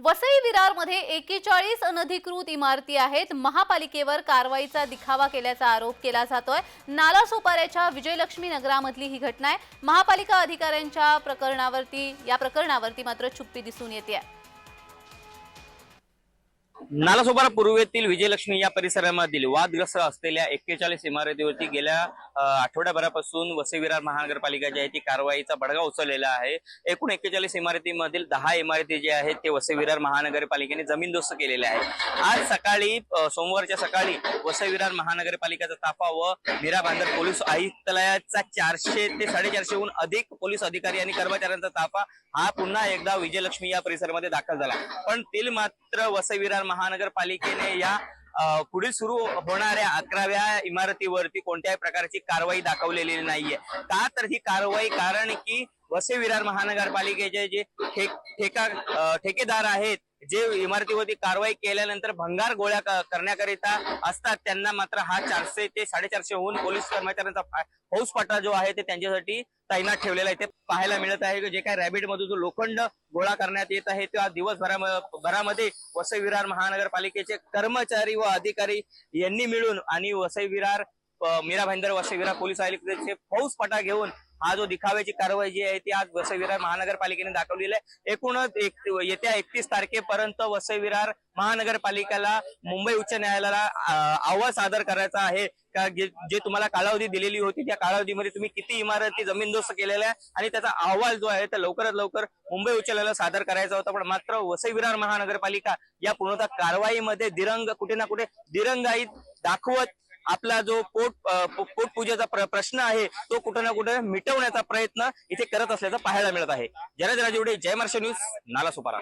वसई विरारमध्ये एकेचाळीस अनधिकृत इमारती आहेत. महापालिकेवर कारवाईचा दिखावा केल्याचा आरोप केला जातोय. नालासोपाऱ्याच्या विजयलक्ष्मी नगरामधली ही घटना आहे. महापालिका अधिकाऱ्यांच्या प्रकरणावरती या प्रकरणावरती मात्र चुप्पी दिसून येते नालासोपारा पूर्वेतील विजयलक्ष्मी या परिसरामधील वादग्रस्त असलेल्या एक्केचाळीस इमारतीवरती गेल्या आठवड्याभरापासून वसई विरार महानगरपालिका जी आहे ती कारवाईचा बडगा उचललेला आहे. एकूण एक्केचाळीस इमारतीमधील दहा इमारती जे आहेत ते वसई विरार महानगरपालिकेने जमीनदोस्त केलेल्या आहेत. आज सकाळी सोमवारच्या सकाळी वसई विरार महानगरपालिकेचा ताफा व मीरा भांडर पोलीस आयुक्तालयाचा चारशे ते साडेचारशेहून अधिक पोलीस अधिकारी आणि कर्मचाऱ्यांचा ताफा हा पुन्हा एकदा विजयलक्ष्मी या परिसरामध्ये दाखल झाला. पण तिल मात्र वसई विरार महानगरपालिकेने या पुढे सुरू होणाऱ्या अकराव्या इमारतीवरती कोणत्याही प्रकारची कारवाई दाखवलेली नाहीये. का तर ही कारवाई कारण की वसे विरार महानगरपालिकेचे जे ठेका ठेकेदार आहेत जे इमारतीवरती कारवाई केल्यानंतर भंगार गोळ्या करण्याकरिता असतात त्यांना मात्र हा चारशे ते साडेचारशे होऊन पोलीस कर्मचाऱ्यांचा फा- फौजफाटा जो आहे ते त्यांच्यासाठी तैनात ठेवलेला आहे. ते पाहायला मिळत आहे की जे काही रॅबिट मधून जो लोखंड गोळा करण्यात येत आहे त्या दिवसभरामध्ये भरामध्ये वसई विरार महानगरपालिकेचे कर्मचारी व अधिकारी यांनी मिळून आणि वसई विरार मीरा भाईंदर वसई विरार पोलीस फौज फटा घेऊन हा जो दिखाव्याची कारवाई जी आहे ती आज वसई विरार महानगरपालिकेने दाखवलेली आहे. एकूणच एक येत्या एकतीस तारखेपर्यंत वसई विरार महानगरपालिकेला मुंबई उच्च न्यायालयाला अहवाल सादर करायचा आहे. का जे तुम्हाला कालावधी दिलेली होती त्या कालावधीमध्ये तुम्ही किती इमारती जमीनदोस्त केलेल्या आहे आणि त्याचा अहवाल जो आहे तो लवकरात लवकर मुंबई उच्च न्यायालयाला सादर करायचा होता. पण मात्र वसई विरार महानगरपालिका या पूर्णतः कारवाईमध्ये दिरंग कुठे ना कुठे दिरंगाई दाखवत आपला जो पोट पोटपूजेचा प्रश्न आहे तो कुठे ना कुठे मिटवण्याचा प्रयत्न इथे करत असल्याचं पाहायला मिळत आहे. जरा जरा जेवढे जय महाराष्ट्र न्यूज नाला सुपारा